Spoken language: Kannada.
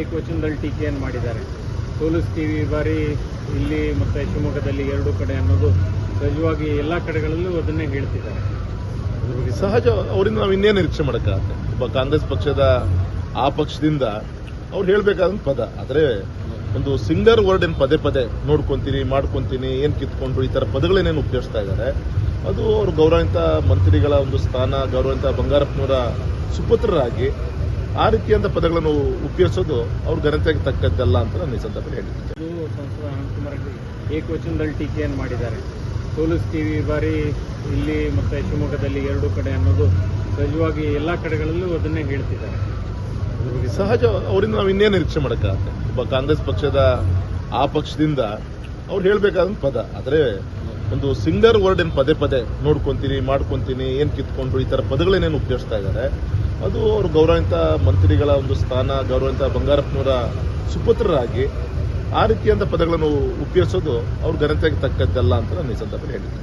ಏಕವಚನದಲ್ಲಿ ಟೀಕೆಯನ್ನು ಮಾಡಿದ್ದಾರೆ. ಸೋಲಿಸ್ತೀವಿ ಬಾರಿ ಇಲ್ಲಿ ಮತ್ತು ಶಿವಮೊಗ್ಗದಲ್ಲಿ ಎರಡು ಕಡೆ ಅನ್ನೋದು ಸಹಜವಾಗಿ ಎಲ್ಲ ಕಡೆಗಳಲ್ಲೂ ಅದನ್ನೇ ಹೇಳ್ತಿದ್ದಾರೆ. ಸಹಜ, ಅವರಿಂದ ನಾವು ಇನ್ನೇನು ನಿರೀಕ್ಷೆ ಮಾಡೋಕ್ಕಾಗತ್ತೆ ಒಬ್ಬ ಕಾಂಗ್ರೆಸ್ ಪಕ್ಷದ ಆ ಪಕ್ಷದಿಂದ ಅವ್ರು ಹೇಳಬೇಕಾದ ಪದ. ಆದರೆ ಒಂದು ಸಿಂಗರ್ ವರ್ಡ್ ಏನು ಪದೇ ಪದೇ ನೋಡ್ಕೊಂತೀನಿ, ಮಾಡ್ಕೊಂತೀನಿ, ಏನು ಕಿತ್ಕೊಂಡ್ರು ಈ ಥರ ಪದಗಳೇನೇನು ಉಪಯೋಗಿಸ್ತಾ ಇದ್ದಾರೆ, ಅದು ಅವರು ಗೌರವಂತ ಮಂತ್ರಿಗಳ ಒಂದು ಸ್ಥಾನ, ಗೌರವಾನ್ವಿತ ಬಂಗಾರಪ್ಪನವರ ಸುಪುತ್ರರಾಗಿ ಆ ರೀತಿಯಾದ ಪದಗಳನ್ನು ಉಪಯೋಗಿಸೋದು ಅವ್ರ ಘನತೆಗೆ ತಕ್ಕದ್ದಲ್ಲ ಅಂತ ನಾನು ಈ ಸಂದರ್ಭದಲ್ಲಿ ಹೇಳಿದ್ದೆ. ಇದು ಸಂಸದ ಅನಂತಕುಮಾರ್ ಏಕವಚನದಲ್ಲಿ ಟೀಕೆಯನ್ನು ಮಾಡಿದ್ದಾರೆ. ಸೋಲಿಸ್ತೀವಿ ಈ ಬಾರಿ ಇಲ್ಲಿ ಮತ್ತೆ ಶಿವಮೊಗ್ಗದಲ್ಲಿ ಎರಡು ಕಡೆ ಅನ್ನೋದು ಸಹಜವಾಗಿ ಎಲ್ಲ ಕಡೆಗಳಲ್ಲೂ ಅದನ್ನೇ ಹೇಳ್ತಿದ್ದಾರೆ. ಸಹಜ ಅವರಿಂದ ನಾವು ಇನ್ನೇನು ನಿರೀಕ್ಷೆ ಮಾಡೋಕ್ಕಾಗತ್ತೆ? ಒಬ್ಬ ಕಾಂಗ್ರೆಸ್ ಪಕ್ಷದ ಆ ಪಕ್ಷದಿಂದ ಅವ್ರು ಹೇಳಬೇಕಾದ ಪದ. ಆದರೆ ಒಂದು ಸಿಂಗರ್ ವರ್ಡ್ ಏನು ಪದೇ ಪದೇ ನೋಡ್ಕೊಂತೀನಿ ಮಾಡ್ಕೊಂತೀನಿ ಏನು ಕಿತ್ಕೊಂಡು ಈ ಥರ ಪದಗಳೇನೇನು ಉಪಯೋಗಿಸ್ತಾ ಇದ್ದಾರೆ? ಅದು ಅವರು ಗೌರವಾನ್ವಿತ ಮಂತ್ರಿಗಳ ಒಂದು ಸ್ಥಾನ, ಗೌರವಾನ್ವಿತ ಬಂಗಾರಪ್ಪನವರ ಸುಪುತ್ರರಾಗಿ ಆ ರೀತಿಯಾದ ಪದಗಳನ್ನು ಉಪಯೋಗಿಸೋದು ಅವ್ರ ಘನತೆಗೆ ತಕ್ಕದ್ದಲ್ಲ ಅಂತ ನಾನು ಈ ಸಂದರ್ಭದಲ್ಲಿ ಹೇಳಿದ್ದೆ